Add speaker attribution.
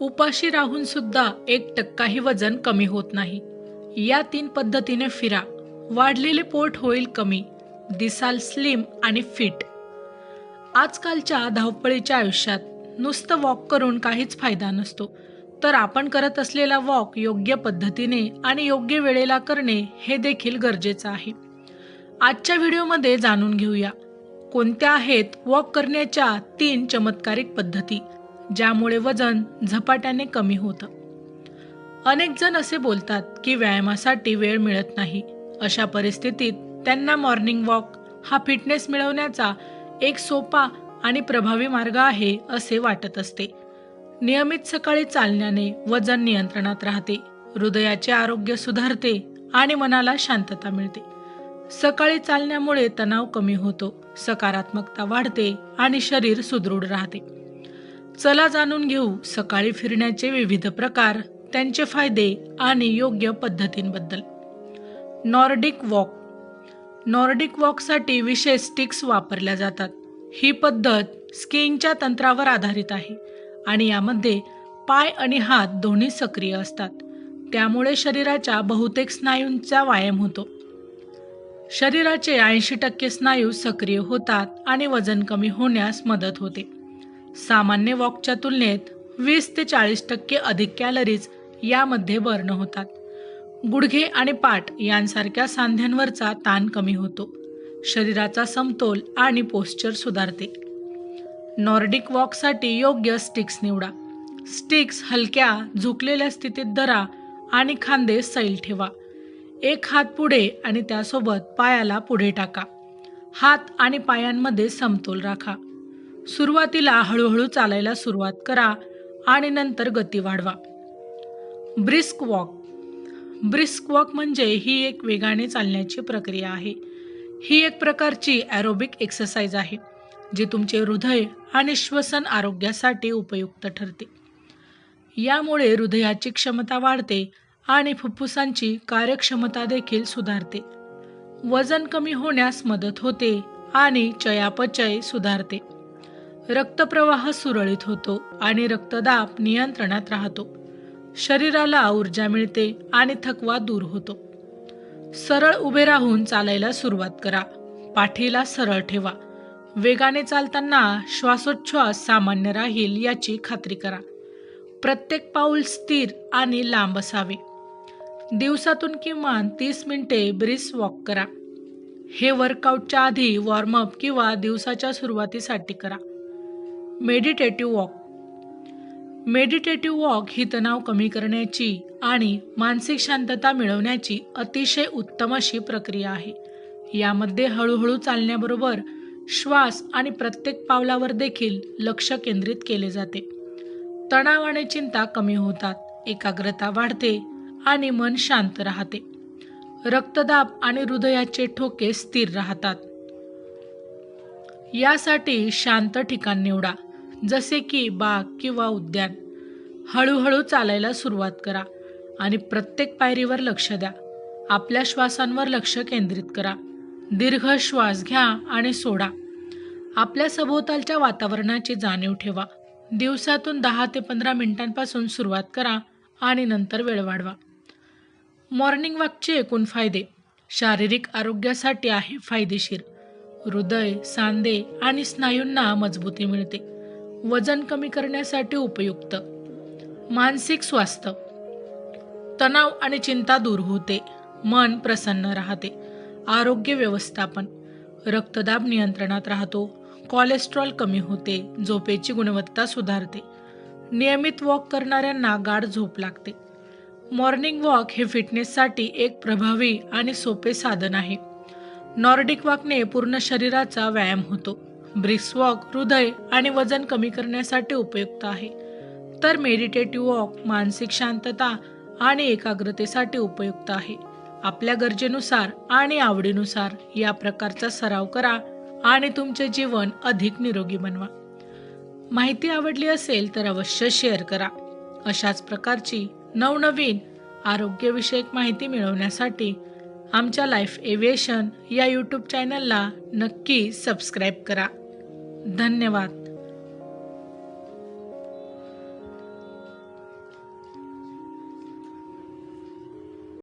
Speaker 1: उपाशी राहून सुद्धा एक टक्काही वजन कमी होत नाही. या तीन पद्धतीने फिरा. वाढलेले पोट होईल कमी दिसाल स्लिम आणि फिट. आजकालच्या धावपळीच्या आयुष्यात नुसतं वॉक करून काहीच फायदा नसतो. तर आपण करत असलेला वॉक योग्य पद्धतीने आणि योग्य वेळेला करणे हे देखील गरजेचं आहे. आजच्या व्हिडिओमध्ये जाणून घेऊया. कोणत्या आहेत वॉक करण्याच्या तीन चमत्कारिक पद्धती? ज्यामुळे वजन झपाट्याने कमी होतं. अनेक जण असे बोलतात की व्यायामासाठी वेळ मिळत नाही. अशा परिस्थितीत त्यांना मॉर्निंग वॉक हा फिटनेस मिळवण्याचा एक सोपा आणि प्रभावी मार्ग आहे असे वाटत असते. नियमित सकाळी चालण्याने वजन नियंत्रणात राहते हृदयाचे आरोग्य सुधारते आणि मनाला शांतता मिळते. सकाळी चालण्यामुळे तणाव कमी होतो सकारात्मकता वाढते आणि शरीर सुदृढ राहते. चला जाणून घेऊ सकाळी फिरण्याचे विविध प्रकार त्यांचे फायदे आणि योग्य पद्धतींबद्दल. Nordic walk. नॉर्डिक वॉकसाठी विशेष स्टिक्स वापरल्या जातात. ही पद्धत स्कीइंगच्या तंत्रावर आधारित आहे आणि यामध्ये पाय आणि हात दोन्ही सक्रिय असतात. त्यामुळे शरीराच्या बहुतेक स्नायूंचा व्यायाम होतो. शरीराचे ऐंशी टक्के स्नायू सक्रिय होतात आणि वजन कमी होण्यास मदत होते. सामान्य वॉकच्या तुलनेत वीस ते चाळीस टक्के अधिक कॅलरीज यामध्ये बर्न होतात. गुडघे आणि पाठ यांसारख्या सांध्यांवरचा ताण कमी होतो. शरीराचा समतोल आणि पोश्चर सुधारते. नॉर्डिक वॉकसाठी योग्य स्टिक्स निवडा. स्टिक्स हलक्या झुकलेल्या स्थितीत धरा आणि खांदे सैल ठेवा. एक हात पुढे आणि त्यासोबत पायाला पुढे टाका. हात आणि पायांमध्ये समतोल राखा. सुरुवातीला हळूहळू चालायला सुरुवात करा आणि नंतर गती वाढवा. Brisk walk. ब्रिस्क वॉक म्हणजे ही एक वेगाने चालण्याची प्रक्रिया आहे. ही एक प्रकारची ॲरोबिक एक्सरसाइज आहे जी तुमचे हृदय आणि श्वसन आरोग्यासाठी उपयुक्त ठरते. यामुळे हृदयाची क्षमता वाढते आणि फुफ्फुसांची कार्यक्षमता देखील सुधारते. वजन कमी होण्यास मदत होते आणि चयापचय सुधारते. रक्तप्रवाह सुरळीत होतो आणि रक्तदाब नियंत्रणात राहतो. शरीराला ऊर्जा मिळते आणि थकवा दूर होतो. सरळ उभे राहून चालायला सुरुवात करा. पाठीला सरळ ठेवा. वेगाने चालताना श्वासोच्छ्वास सामान्य राहील याची खात्री करा. प्रत्येक पाऊल स्थिर आणि लांब असावे. दिवसातून किमान तीस मिनिटे ब्रिस वॉक करा. हे वर्कआउटच्या आधी वॉर्मअप किंवा दिवसाच्या सुरुवातीसाठी करा. Meditative walk. मेडिटेटिव्ह वॉक ही तणाव कमी करण्याची आणि मानसिक शांतता मिळवण्याची अतिशय उत्तम अशी प्रक्रिया आहे. यामध्ये हळूहळू चालण्याबरोबर श्वास आणि प्रत्येक पावलावर देखील लक्ष केंद्रित केले जाते. तणाव आणि चिंता कमी होतात एकाग्रता वाढते आणि मन शांत राहते. रक्तदाब आणि हृदयाचे ठोके स्थिर राहतात. यासाठी शांत ठिकाण निवडा. जसे की बाग किंवा उद्यान हळूहळू चालायला सुरुवात करा आणि प्रत्येक पायरीवर लक्ष द्या. आपल्या श्वासांवर लक्ष केंद्रित करा. दीर्घ श्वास घ्या आणि सोडा. आपल्या सभोवतालच्या वातावरणाची जाणीव ठेवा. दिवसातून दहा ते पंधरा मिनिटांपासून सुरुवात करा आणि नंतर वेळ वाढवा. मॉर्निंग वॉकचे एकूण फायदे. शारीरिक आरोग्यासाठी आहे फायदेशीर. हृदय सांधे आणि स्नायूंना मजबूती मिळते. वजन कमी करण्यासाठी उपयुक्त. मानसिक स्वास्थ्य. तणाव आणि चिंता दूर होते. मन प्रसन्न राहते. आरोग्य व्यवस्थापन. रक्तदाब नियंत्रणात राहतो. कोलेस्ट्रॉल कमी होते. झोपेची गुणवत्ता सुधारते. नियमित वॉक करणाऱ्यांना गाढ झोप लागते. मॉर्निंग वॉक हे फिटनेससाठी एक प्रभावी आणि सोपे साधन आहे. नॉर्डिक वॉकने पूर्ण शरीराचा व्यायाम होतो. ब्रिक्स वॉक हृदय आणि वजन कमी करण्यासाठी उपयुक्त आहे. तर मेडिटेटिव्ह वॉक मानसिक शांतता आणि एकाग्रतेसाठी उपयुक्त आहे. आपल्या गरजेनुसार आणि आवडीनुसार या प्रकारचा सराव करा आणि तुमचे जीवन अधिक निरोगी बनवा. माहिती आवडली असेल तर अवश्य शेअर करा. अशाच प्रकारची नवनवीन आरोग्यविषयक माहिती मिळवण्यासाठी आमच्या लाईफ एव्हिएशन या यूट्यूब चॅनलला नक्की सबस्क्राईब करा. धन्यवाद.